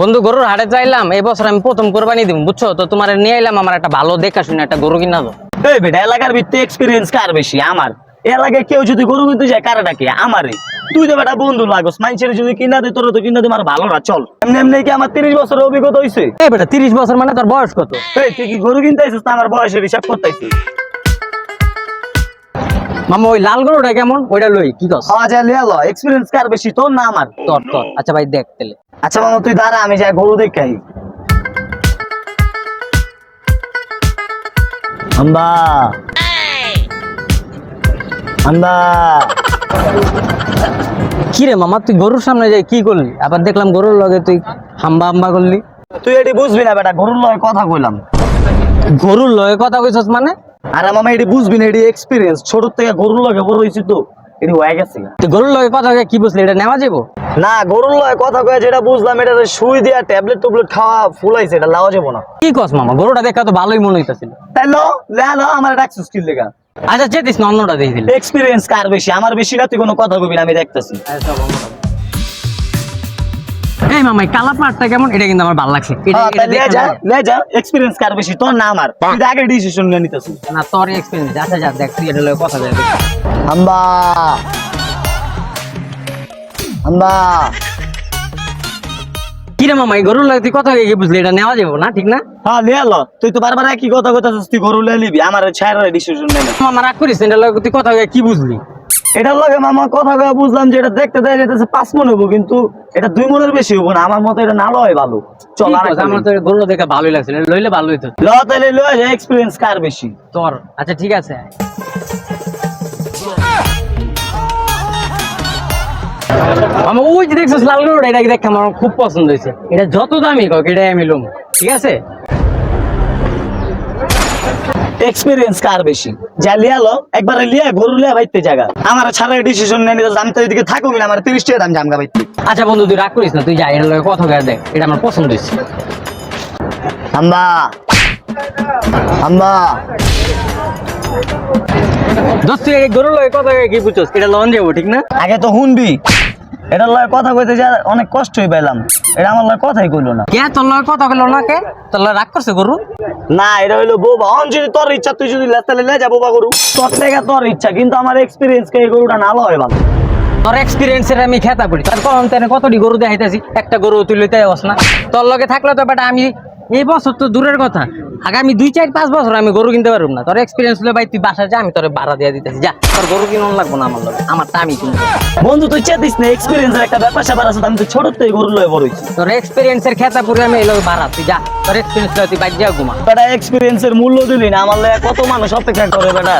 বন্ধু গরুর হাটে চাইলাম এবছর আমি প্রথম কোরবানি দিব বুঝছ? তো তোমার নিয়ে এলাম আমার একটা ভালো দেখা শুনে একটা গরু কিনা দো এই বেটা এলাকার ভিত্তি এক্সপিরিয়েন্স কার বেশি? আমার। এলাকায় কেউ যদি গরু কিনতে যায় কার ডাকে? আমারে। তুই তো বেটা বন্ধু লাগস মানুষের যদি কিনা দে তোর তো কিনা দে আমার ভালো না চল। এমনি এমনি কি আমার তিরিশ বছরের অভিজ্ঞতা হয়েছে এই বেটা তিরিশ বছর মানে তোর বয়স কত? এই তুই কি গরু কিনতে না আমার বয়সের হিসাব করতে মামা ওই লাল গরুটা কেমন? ওইটা লই কি কস? হ্যাঁ যা লিয়া ল এক্সপিরিয়েন্স কার বেশি তোর না আমার? তোর তোর। আচ্ছা ভাই দেখ তেলে আচ্ছা মামা তুই দাঁড়া আমি যাই গরু দেখাই। আম্বা। আম্বা। কি রে মামা তুই গরুর সামনে যাই কি করলি? আবার দেখলাম গরুর লগে তুই হাম্বা হাম্বা করলি। তুই এটি বুঝবি না বেটা গরুর লগে কথা কইলাম। গরুর লগে কথা কইছস মানে? আরে মামা এটি বুঝবি না এটি এক্সপিরিয়েন্স ছোট থেকে গরুর লগে বড় হয়েছি তো এটি হয়ে গেছে তুই গরুর লগে কথা কি বুঝলি? এটা নেওয়া যাব না গরুর লয় কথা কয়ে যেটা বুঝলাম এটা সুই দিয়া ট্যাবলেট টুবলেট খাওয়া ফুলাইছে এটা লাওয়া যাব না। কি কস মামা গরুটা দেখা তো ভালোই মনে হইতাছিল। তাই লো লে লো আমার ডাকছিস কি লেগা আচ্ছা যেতিস না অন্যটা দিয়ে দিলি। এক্সপিরিয়েন্স কার বেশি? আমার বেশি না তুই কোনো কথা কবি না আমি দেখতেছি। এই মামা কালা পাটটা কেমন? এটা কিন্তু আমার ভালো লাগছে। এটা- হ্যাঁ, এটা তাই লে যা লে যা এক্সপিরিয়েন্স কার বেশি? তোর না আমার। তুই আগে ডিসিশন নিয়ে নিতেছিস। না তোর এক্সপিরিয়েন্স আচ্ছা যা দেখ তুই এটা লগে কথা কয়ে আম্বা আম্বা কি রে মামা এই গরুর লগে কথা কয়ে কি বুঝলি? এটা নেওয়া যাব না ঠিক না? হ্যাঁ লে লো। তুই তো বারবার একই কথা কইতাছিস তুই গরু লে নিবি আমার ছাড়া ডিসিশন নে না। মামা রাগ করিস এটা লগে তুই কথা কয়ে কি বুঝলি? এটার লগে মামা কথা কয়ে বুঝলাম যে এটা দেখতে দেয় যেতেছে পাঁচ মন হব কিন্তু এটা দুই মনের বেশি হব না। আমার মতে এটা নালো হয় ভালো। চল আর আমার তো গরু দেখে ভালোই লাগছিল এটা লইলে ল তাহলে ল এক্সপিরিয়েন্স কার বেশি? তোর। আচ্ছা ঠিক আছে। মামা ওই যে দেখছিস লাল গরুটা এটা দেখে আমার খুব পছন্দ হয়েছে। এটা যত দামি হোক এটাই আমি লুম। ঠিক আছে? এক্সপিরিয়েন্স কার বেশি? যা লিয়া লো একবারে লিয়া গরু লিয়া বাইতে জায়গা আমার ছাড়া ডিসিশন নিতে আমি তো এদিকে না আমার তিরিশ টাকা দাম জামগা বাইতে। আচ্ছা বন্ধু তুই রাগ করিস না তুই যা এর লগে কথা কয়ে দেখ এটা আমার পছন্দ হয়েছে। আম্বা আম্বা দোস্ত গরুর লগে কথা কি বুঝছস? এটা লন যাব ঠিক না? আগে তো শুনবি এটার লয় কথা কইতে যা অনেক কষ্টই পাইলাম। এটা আমার লয় কথাই কইলো না। কে তোর লগে কথা কইলো না কে? তোর লয় রাগ করছে গরু? না এটা হইল বোবা। অন যদি তোর ইচ্ছা তুই যদি লেস তাহলে লে যা বোবা গরু। তোর থেকে তোর ইচ্ছা কিন্তু আমার এক্সপিরিয়েন্স কে এই গরুটা না হয় ভালো। তোর এক্সপিরিয়েন্সের আমি খেতা করি। তার কখন তেনে কতটি গরু দেখাইতেছি? একটা গরু তুই লইতে না। তোর লগে থাকলে তো বেটা আমি এই বছর তো দূরের কথা। আগামী দুই চার পাঁচ বছর আমি গরু কিনতে পারব না। তোর এক্সপিরিয়েন্স হলে ভাই তুই বাসা যা আমি তোর ভাড়া দিয়ে দিতেছি। যা তোর গরু কিনুন লাগবো না আমার আমার আমারটা আমি কিনবো। বন্ধু তুই চেতিস না এক্সপিরিয়েন্সের একটা ব্যাপার স্যাপার আছে আমি তো ছোট থেকে গরু লয়ে বড় হইছি তোর এক্সপিরিয়েন্সের খেতা পুরো আমি এই লগে ভাড়া তুই যা তোর এক্সপিরিয়েন্স তুই বাইর যা ঘুমা। বেটা এক্সপিরিয়েন্সের মূল্য দিলি না আমার লয়ে কত মানুষ অপেক্ষা করে বেটা?